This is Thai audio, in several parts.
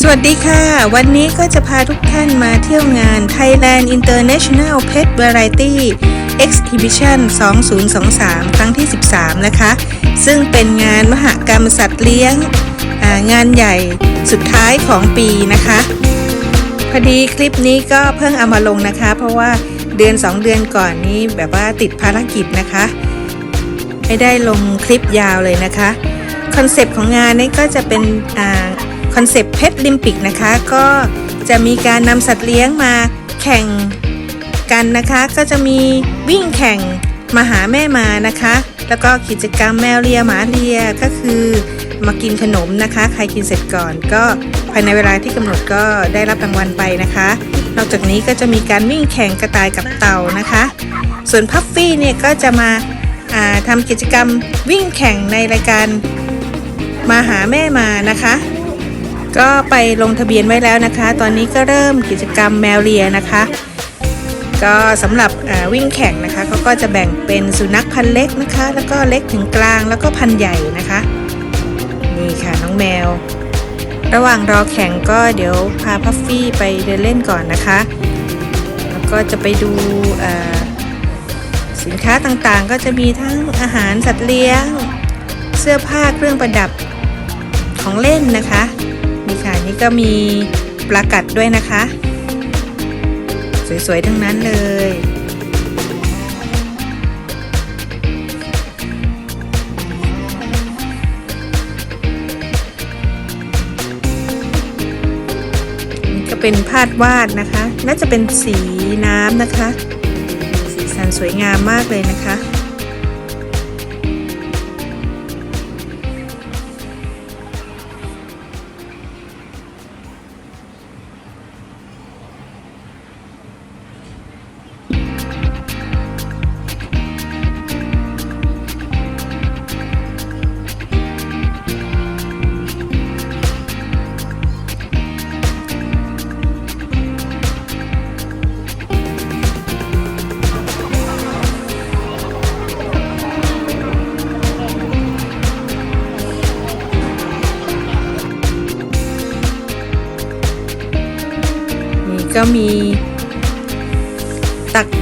สวัสดีค่ะ วันนี้ก็จะพาทุกท่านมาเที่ยวงาน Thailand International Pet Variety Exhibition 2023 ครั้งที่ 13 นะคะ ซึ่งเป็นงานมหกรรมสัตว์เลี้ยงงานใหญ่สุดท้ายของปีนะคะ พอดีคลิปนี้ก็เพิ่งเอามาลงนะคะ เพราะว่าเดือน 2 เดือนก่อนนี้แบบว่าติดภารกิจนะคะ ไม่ได้ลงคลิปยาวเลยนะคะ คอนเซปต์ของงานนี้ก็จะเป็น คอนเซปต์เพชรลิมปิกนะคะ ก็จะมีการนำสัตว์เลี้ยงมาแข่งกันนะคะ ก็จะมีวิ่งแข่งมาหาแม่มานะคะ แล้วก็กิจกรรมแมวเลียหมาเลียก็คือมากินขนมนะคะ ใครกินเสร็จก่อน ก็ภายในเวลาที่กำหนดก็ได้รับรางวัลไปนะคะ นอกจากนี้ก็จะมีการวิ่งแข่งกระต่ายกับเต่านะคะ ส่วนพัฟฟี่เนี่ยก็จะมาาทำกิจกรรมวิ่งแข่งในรายการมาหาแม่มานะคะ ก็ไปลงทะเบียนไว้แล้วนะคะ ตอนนี้ก็เริ่มกิจกรรมแมวเลียนะคะ ก็สำหรับวิ่งแข่งนะคะเขาก็จะแบ่งเป็นสุนัขพันเล็กนะคะ แล้วก็เล็กถึงกลางแล้วก็พันใหญ่นะคะ นี่ค่ะน้องแมว ระหว่างรอแข่งก็เดี๋ยวพาพัฟฟี่ไปเดินเล่นก่อนนะคะ แล้วก็จะไปดูสินค้าต่างๆ ก็จะมีทั้งอาหารสัตว์เลี้ยง เสื้อผ้าเครื่องประดับของเล่นนะคะ นี่ค่ะนี่ก็มีปลากัดด้วยนะคะ สวยๆ ทั้งนั้นเลย นี่ก็เป็นภาพวาดนะคะ น่าจะเป็นสีน้ำนะคะ สีสันสวยงามมากเลยนะคะ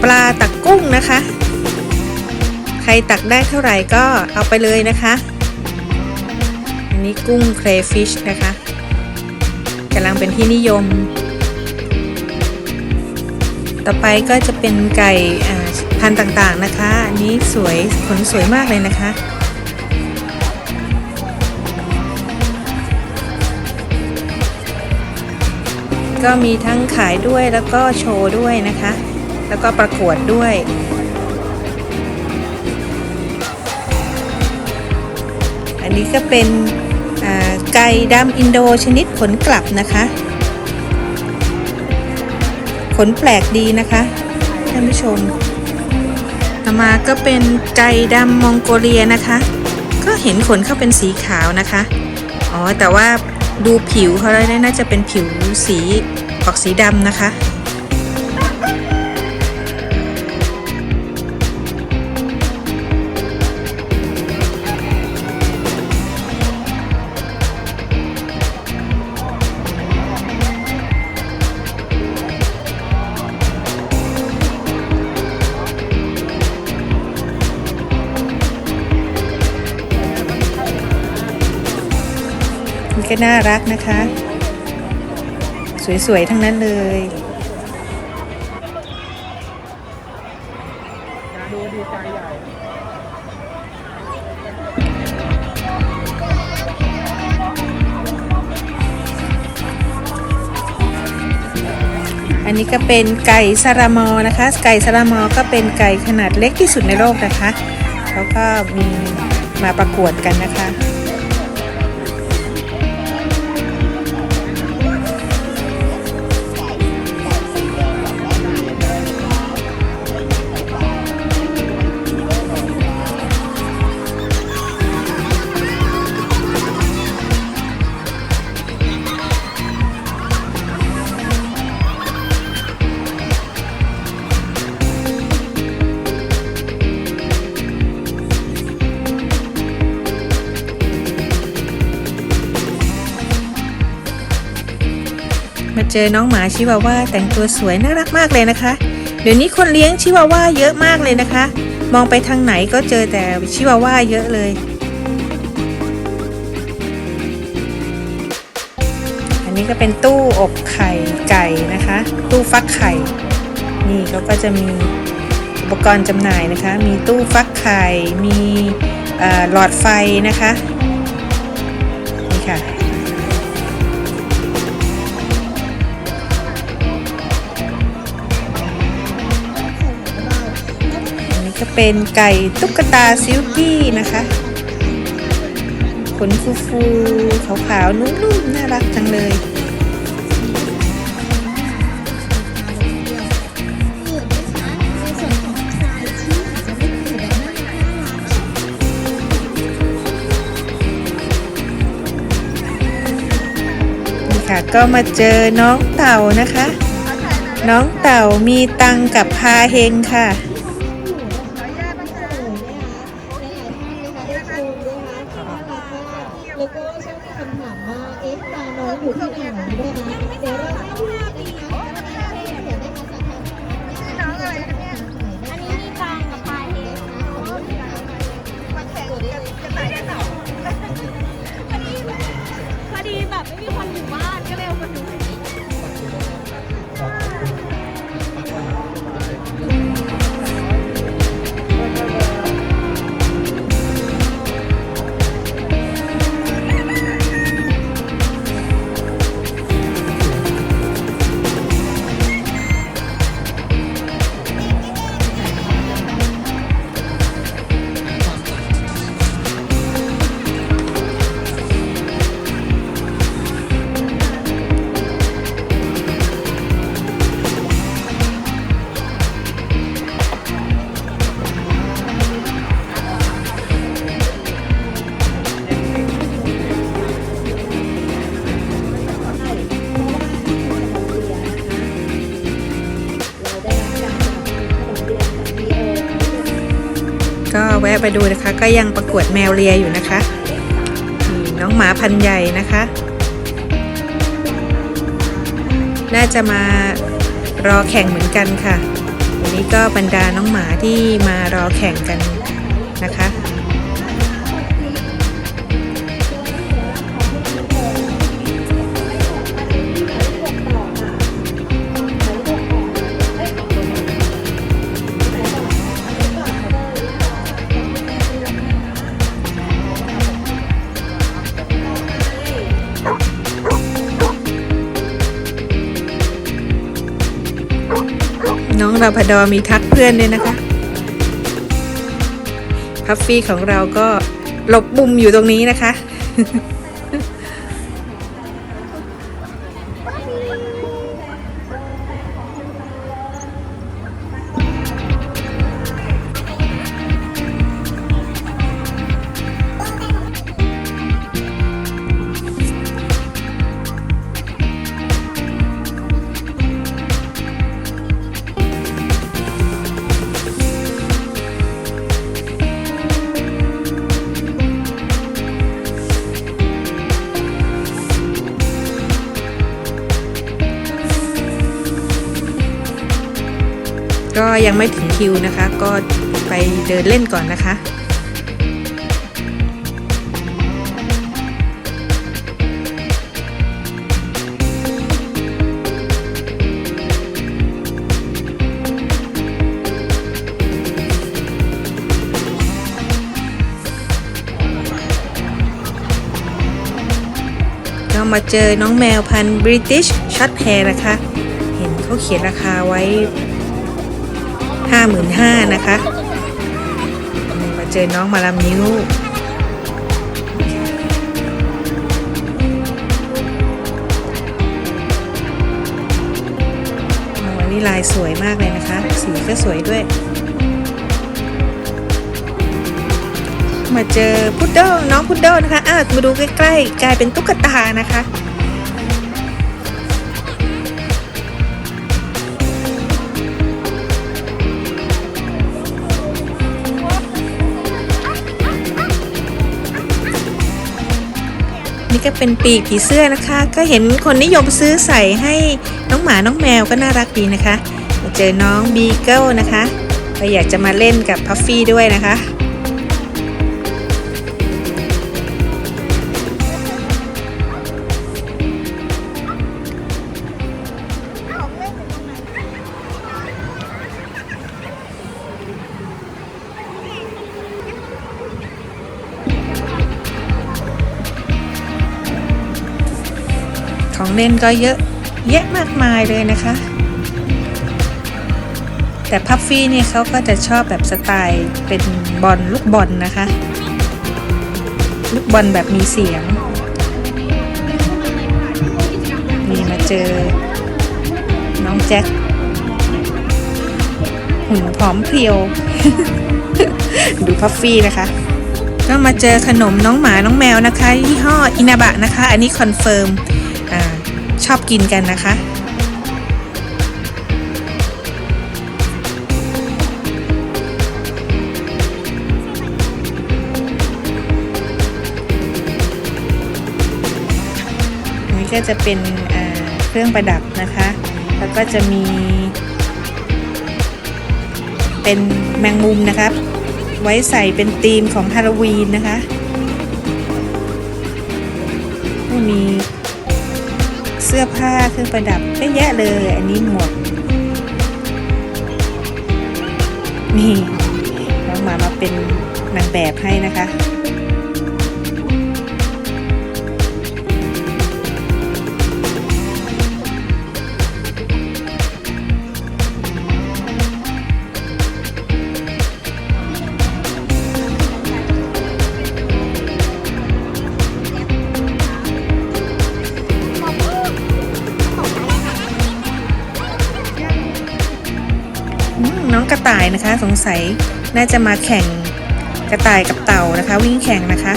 ปลาตักกุ้งนะคะ ใครตักได้เท่าไหร่ก็เอาไปเลยนะคะอันนี้กุ้งเครฟิชนะคะกำลังเป็นที่นิยม ต่อไปก็จะเป็นไก่พันธุ์ต่างๆนะคะ อันนี้สวยขนสวยมากเลยนะคะก็มีทั้งขายด้วยแล้วก็โชว์ด้วยนะคะ แล้วก็ประกวดด้วยอันนี้ก็เป็นไก่ดำอินโดชนิดขนกลับนะคะ ขนแปลกดีนะคะท่านผู้ชมต่อมาก็เป็นไก่ดำมองโกเลียนะคะ ก็เห็นขนเขาเป็นสีขาวนะคะ อ๋อ แต่ว่าดูผิวเขาแล้วเนี่ยน่าจะเป็นผิวสีออกสีดำนะคะ ก็น่ารักนะคะ สวย ๆ ทั้งนั้นเลยอันนี้ก็เป็นไก่ซารามอนะคะ ไก่ซารามอก็เป็นไก่ขนาดเล็กที่สุดในโลกนะคะ เขาก็มีมาประกวดกันนะคะ เจอน้องหมาชิวาว่าแต่งตัวสวยน่ารักมากเลยนะคะ เดี๋ยวนี้คนเลี้ยงชิวาว่าเยอะมากเลยนะคะ มองไปทางไหนก็เจอแต่ชิวาว่าเยอะเลย อันนี้ก็เป็นตู้อบไข่ไก่นะคะ ตู้ฟักไข่ นี่เขาก็จะมีอุปกรณ์จำหน่ายนะคะ มีตู้ฟักไข่ มีหลอดไฟนะคะ เป็นไก่ตุ๊กตาซิลกี้นะคะขนฟูฟูๆขาวๆนุ่มๆน่ารักจังเลยนี่ค่ะก็มาเจอน้องเต่านะคะ น้องเต่ามีตังกับพาเฮงค่ะ ก็แวะไปดูนะคะ ก็ยังประกวดแมวเลียอยู่นะคะ น้องหมาพันใหญ่นะคะ น่าจะมารอแข่งเหมือนกันค่ะ วันนี้ก็บรรดาน้องหมาที่มารอแข่งกันนะคะ นาพดอมีทักเพื่อนด้วยนะคะ พัฟฟี่ของเราก็หลบบุมอยู่ตรงนี้นะคะ ยังไม่ถึงคิวนะคะ ก็ไปเดินเล่นก่อนนะคะ็มาเจอน้องแมวพันธุ์บริติชช็อตแฮร์นะคะ เห็นเขาเขียนราคาไว้ 55,000นะคะ มาเจอน้องมาลำนิ้วโอ้นี่ลายสวยมากเลยนะคะ สีก็สวยด้วย มาเจอพุดเดิลน้องพุดเดิลนะคะ อ้าวมาดูใกล้ๆ กลายเป็นตุ๊กตานะคะ นี่นี่ก็เป็นปีกผีเสื้อนะคะ ก็เห็นคนนิยมซื้อใส่ให้น้องหมาน้องแมวก็น่ารักดีนะคะ เจอน้องบีเกิลนะคะก็อยากจะมาเล่นกับพัฟฟี่ด้วยนะคะ เล่นก็เยอะแยะมากมายเลยนะคะ แต่พัฟฟี่เนี่ยเขาก็จะชอบแบบสไตล์เป็นบอลลูกบอลนะคะ ลูกบอลแบบมีเสียง นี่มาเจอ น้องแจ็คหุ่นผอมเพรียว ดูพัฟฟี่นะคะก็มาเจอขนมน้องหมาน้องแมวนะคะยี่ห้ออินาบะนะคะ อันนี้คอนเฟิร์มอ่า ชอบกินกันนะคะ นี่ก็จะเป็นเครื่องประดับนะคะ แล้วก็จะมี เป็นแมงมุมนะคะไว้ใส่เป็นธีมของฮาโลวีนนะคะมี สื้อผ้าเครื่องประดับเยอะแยะเลย อันนี้หมวกนี่น้องหมามาเป็นนางแบบให้นะคะายนะคะ สงสัยน่าจะมาแข่งกระต่ายกับเต่านะคะ วิ่งแข่งนะคะ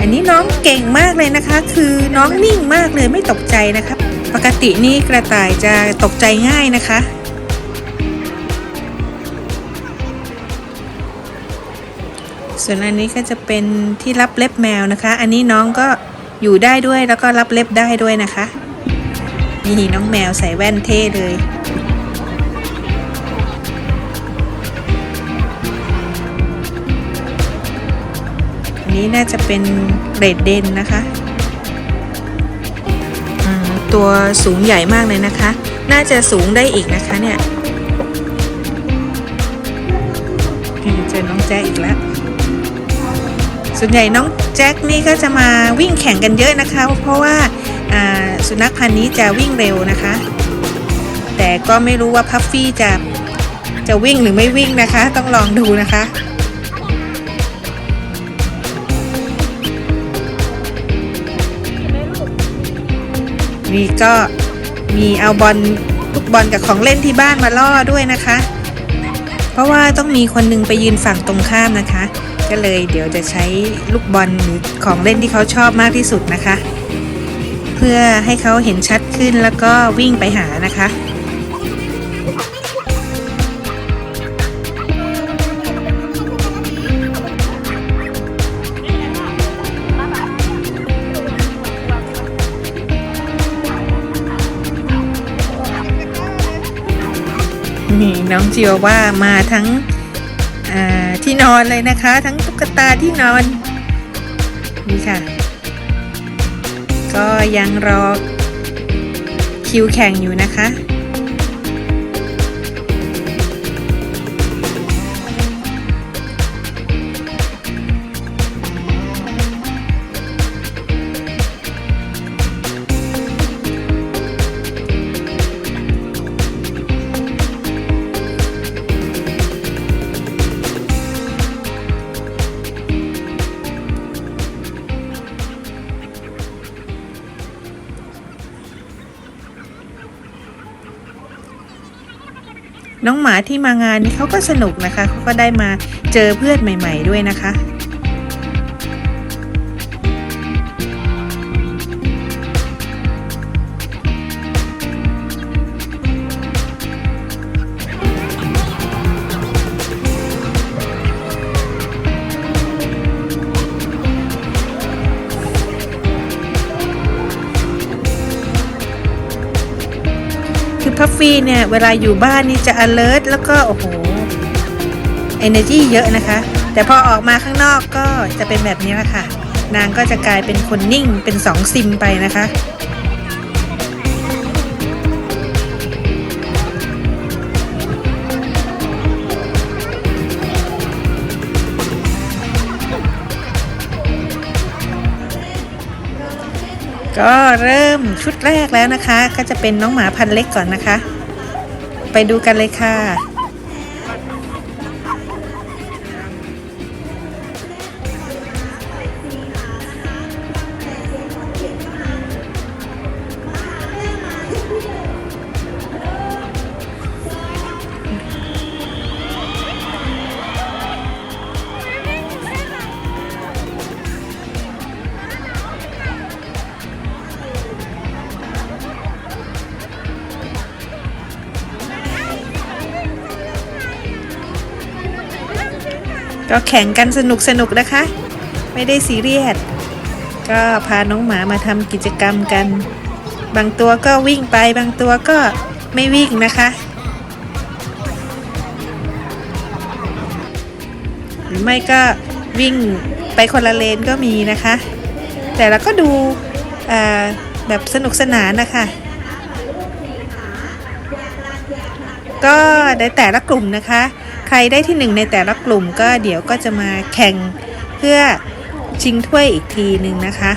อันนี้น้องเก่งมากเลยนะคะ คือน้องนิ่งมากเลยไม่ตกใจนะคะ ปกตินี่กระต่ายจะตกใจง่ายนะคะส่วนอันนี้ก็จะเป็นที่รับเล็บแมวนะคะ อันนี้น้องก็อยู่ได้ด้วยแล้วก็รับเล็บได้ด้วยนะคะ นี่น้องแมวใส่แว่นเท่เลย นี้น่าจะเป็นเรดเดนนะคะตัวสูงใหญ่มากเลยนะคะ น่าจะสูงได้อีกนะคะเนี่ยนี่เจอน้องแจ๊กอีกแล้ว ส่วนใหญ่น้องแจ็คนี่ก็จะมาวิ่งแข่งกันเยอะนะคะ เพราะว่าสุนัขพันธุ์นี้จะวิ่งเร็วนะคะ แต่ก็ไม่รู้ว่าพัฟฟี่จะจะวิ่งหรือไม่วิ่งนะคะ ต้องลองดูนะคะ นี่ก็มีเอาบอลลูกบอลกับของเล่นที่บ้านมาล่อด้วยนะคะ เพราะว่าต้องมีคนหนึงไปยืนฝั่งตรงข้ามนะคะ ก็เลยเดี๋ยวจะใช้ลูกบอลหรือของเล่นที่เขาชอบมากที่สุดนะคะ เพื่อให้เขาเห็นชัดขึ้นแล้วก็วิ่งไปหานะคะ นี่น้องจิวว่ามาทั้งที่นอนเลยนะคะ ทั้งตุ๊กตาที่นอน นี่ค่ะ ก็ยังรอคิวแข่งอยู่นะคะ ที่มางานนี้เขาก็สนุกนะคะเขาก็ได้มาเจอเพื่อนใหม่ ๆ ด้วยนะคะ คอฟฟี่เนี่ย เวลาอยู่บ้านนี่จะ alert แล้วก็ โอ้โห energy เยอะนะคะ แต่พอออกมาข้างนอกก็จะเป็นแบบนี้แหละค่ะ นางก็จะกลายเป็นคนนิ่งเป็นสองซิมไปนะคะ ก็เริ่มชุดแรกแล้วนะคะ ก็จะเป็นน้องหมาพันธุ์เล็กก่อนนะคะ ไปดูกันเลยค่ะ ก็แข่งกันสนุกสนุกนะคะ ไม่ได้ซีเรียสก็พาน้องหมามาทำกิจกรรมกัน บางตัวก็วิ่งไปบางตัวก็ไม่วิ่งนะคะ หรือไม่ก็วิ่งไปคนละเลนก็มีนะคะ แต่เราก็ดูแบบสนุกสนานนะคะ ก็ในแต่ละกลุ่มนะคะ ใครได้ที่หนึ่งในแต่ละกลุ่มก็เดี๋ยวก็จะมาแข่งเพื่อชิงถ้วยอีกทีหนึ่งนะคะ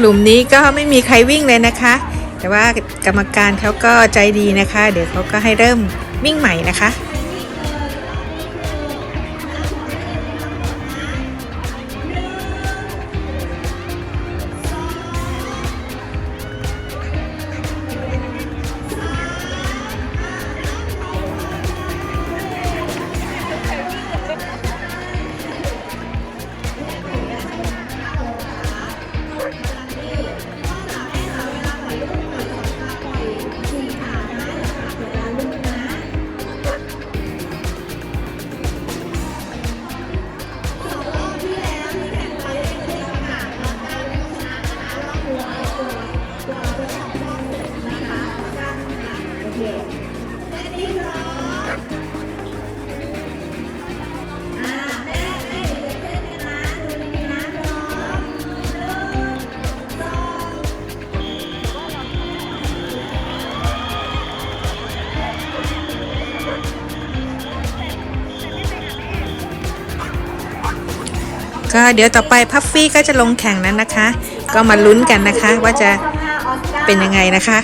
หลุ่มนี้ก็ไม่มีใครวิ่งเลยนะคะ แต่ว่ากรรมการเขาก็ใจดีนะคะ เดี๋ยวเขาก็ให้เริ่มวิ่งใหม่นะคะ เดี๋ยวต่อไปพัฟฟี่ก็จะลงแข่งนั้นนะคะ ก็มาลุ้นกันนะคะ ว่าจะเป็นยังไงนะคะ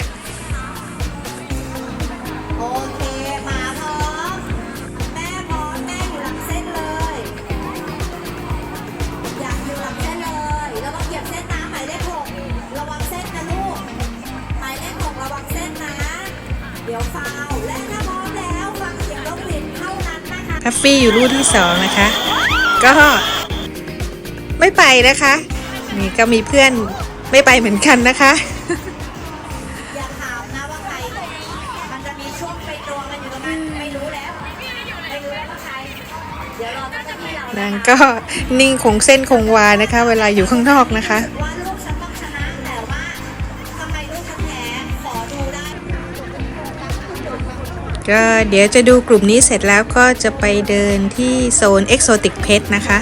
โอเคมาพร้อมแม่พร้อมแม่อยู่หลังเส้นเลยอยากอยู่หลังเส้นเลยระวังเหยียบเส้นนะหมายเลขหกระวังเส้นนะลูกหมายเลขหกระวังเส้นนะเดี๋ยวฟาวล์และถ้าพร้อมแล้วฟังเสียงนกหวีดเท่านั้นนะคะพัฟฟี่อยู่ลู่ที่สองนะคะ ก็ ไม่ไปนะคะ นี่ก็มีเพื่อนไม่ไปเหมือนกันนะคะอย่าถามนะว่าใคร มันจะมีช่วงไปตัวกันอยู่ตรงนั้นไม่รู้แล้วไม่รู้แล้วว่าใครเดี๋ยวรอเจ้าหน้าที่เรานางนะคะก็นิ่งคงเส้นคงวานะคะ เวลาอยู่ข้างนอกนะคะว่าลูกฉันต้องชนะแต่ว่าทำไมลูกฉันแพ้ขอดูได้ก็เดี๋ยวจะดูกลุ่มนี้เสร็จแล้วก็จะไปเดินที่โซน Exotic Pet นะคะ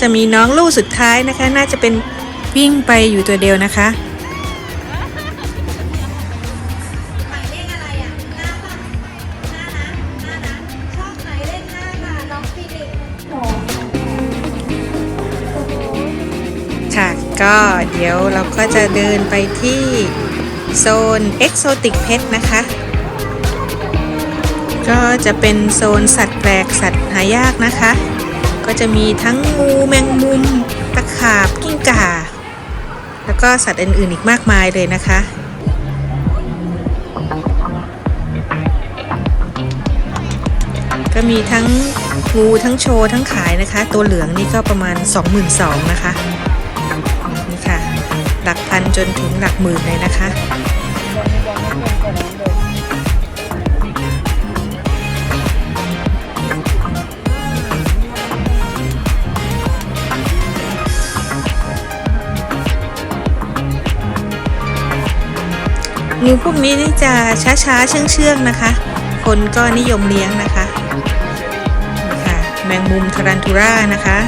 จะมีน้องลูกสุดท้ายนะคะ น่าจะเป็นวิ่งไปอยู่ตัวเดียวนะคะหมายเล่นหน้านะหน้านะชอบหมายเลขห้าค่ะน้อค่ะก็เดี๋ยวเราก็จะเดินไปที่โซน Exotic Pet นะคะ ก็จะเป็นโซนสัตว์แปลกสัตว์หายากนะคะ ก็จะมีทั้งงูแมงมุม ตะขาบกิ้งก่า แล้วก็สัตว์อื่นๆอีกมากมายเลยนะคะ ก็มีทั้งงูทั้งโชว์ทั้งขายนะคะ ตัวเหลืองนี่ก็ประมาณ 22,000นะคะ นี่ค่ะ หลักพันจนถึงหลักหมื่นเลยนะคะ งูพวกนี้นี่จะช้าๆเชื่องๆนะคะ คนก็นิยมเลี้ยงนะคะค่ะแมงมุมทารันทูรานะคะ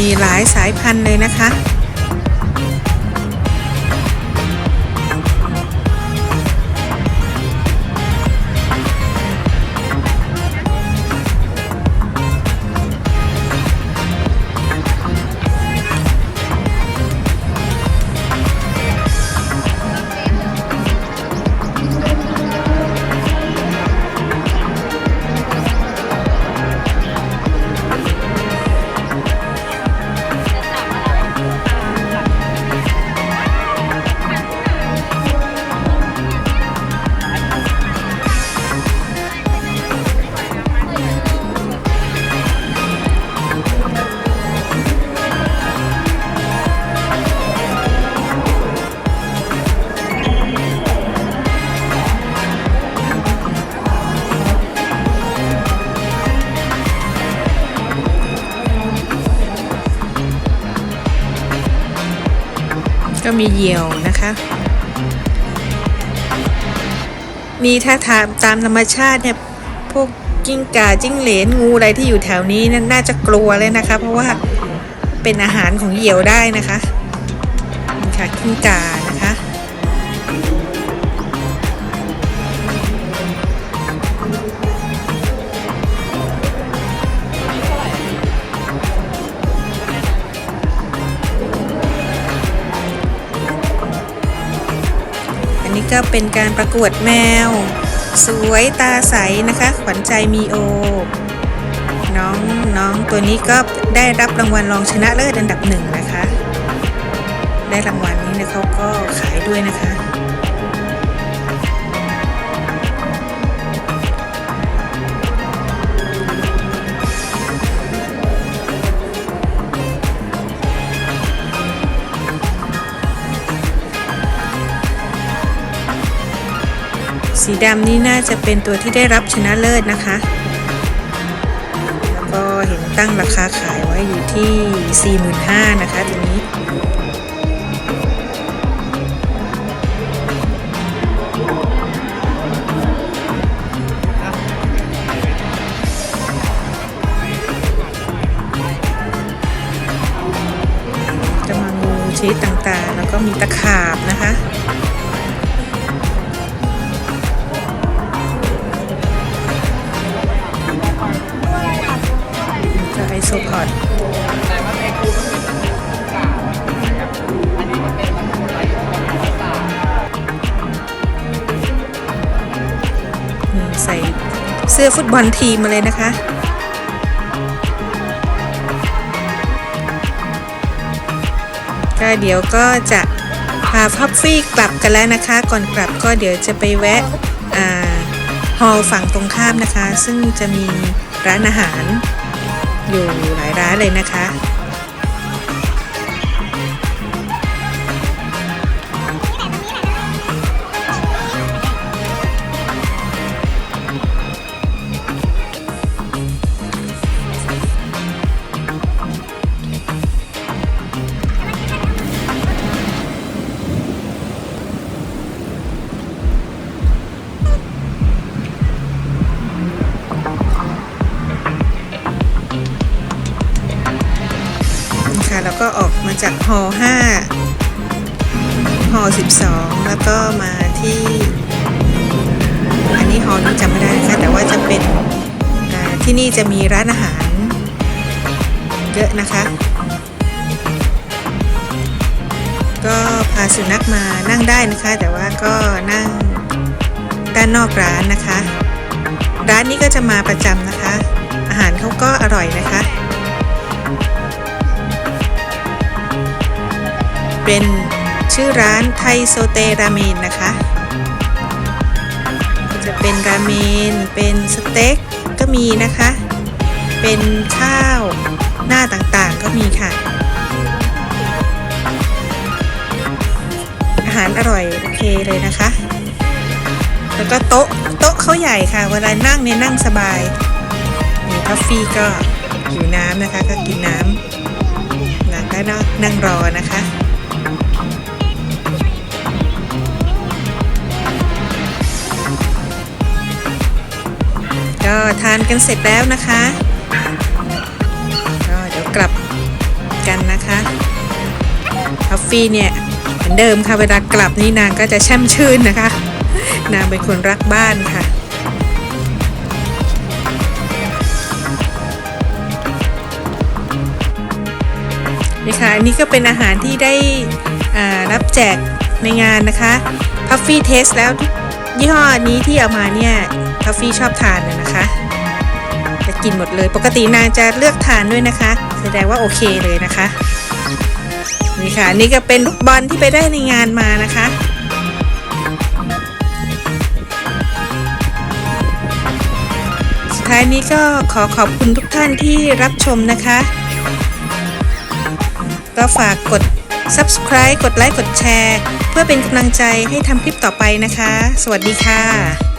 มีหลายสายพันธุ์เลยนะคะ มีเหยี่ยวนะคะนี่ถ้าถามตามธรรมชาติเนี่ยพวกกิ้งก่าจิ้งเหลนงูอะไรที่อยู่แถวนี้นั่นน่าจะกลัวเลยนะคะ เพราะว่าเป็นอาหารของเหยี่ยวได้นะคะนี่ค่ะกิ้งก่า ก็เป็นการประกวดแมว สวยตาใสนะคะ ขวัญใจมีโอ น้องน้องตัวนี้ก็ได้รับรางวัลรองชนะเลิศอันดับหนึ่งนะคะ ได้รางวัลนี้เนี่ยเขาก็ขายด้วยนะคะ สีดำนี่น่าจะเป็นตัวที่ได้รับชนะเลิศนะคะ แล้วก็เห็นตั้งราคาขายไว้อยู่ที่ 45,000นะคะตัวนี้จะมางูชนิดต่างๆ แล้วก็มีตะขาบนะคะ สื้อฟุตบอลทีมมาเลยนะคะ ก็เดี๋ยวก็จะพาพัฟฟี่กลับกันแล้วนะคะ ก่อนกลับก็เดี๋ยวจะไปแวะอฮอลล์ฝั่งตรงข้ามนะคะ ซึ่งจะมีร้านอาหารอยู่หลายร้านเลยนะคะ อ5ฮอ12 แล้วก็มาที่ อันนี้ฮอนี้จำไม่ได้นะคะแต่ว่าจะเป็นที่นี่จะมีร้านอาหารเยอะนะคะ ก็พาสุนัขมานั่งได้นะคะ แต่ว่าก็นั่งด้านนอกร้านนะคะ ร้านนี้ก็จะมาประจำนะคะ อาหารเขาก็อร่อยนะคะ เป็นชื่อร้านไทยโซเตราเมนนะคะ จะเป็นราเมน เป็นสเต็กก็มีนะคะ เป็นข้าวหน้าต่างๆก็มีค่ะ อาหารอร่อยโอเคเลยนะคะ แล้วก็โต๊ะโต๊ะเขาใหญ่ค่ะ เวลานั่งเนี่ยนั่งสบายมีทัฟฟี่ก็หิวน้ำนะคะก็กินน้ำนั่งได้นั่งรอนะคะ ก็ทานกันเสร็จแล้วนะคะก็เดี๋ยวกลับกันนะคะทัฟฟี่เนี่ยเหมือนเดิมค่ะเวลากลับนี่นางก็จะแช่มชื่นนะคะ นางเป็นคนรักบ้านค่ะนี่ค่ะอันนี้ก็เป็นอาหารที่ได้รับแจกในงานนะคะพัฟฟี่เทสแล้วยี่ห้อนี้ที่เอามาเนี่ย พัฟฟี่ชอบทานเลยนะคะจะกินหมดเลย ปกตินางจะเลือกทานด้วยนะคะ แสดงว่าโอเคเลยนะคะนี่ค่ะนี่ก็เป็นลูกบอลที่ไปได้ในงานมานะคะสุดท้ายนี้ก็ขอขอบคุณทุกท่านที่รับชมนะคะ ก็ฝากกด subscribe กดไลค์กดแชร์ เพื่อเป็นกำลังใจให้ทำคลิปต่อไปนะคะ สวัสดีค่ะ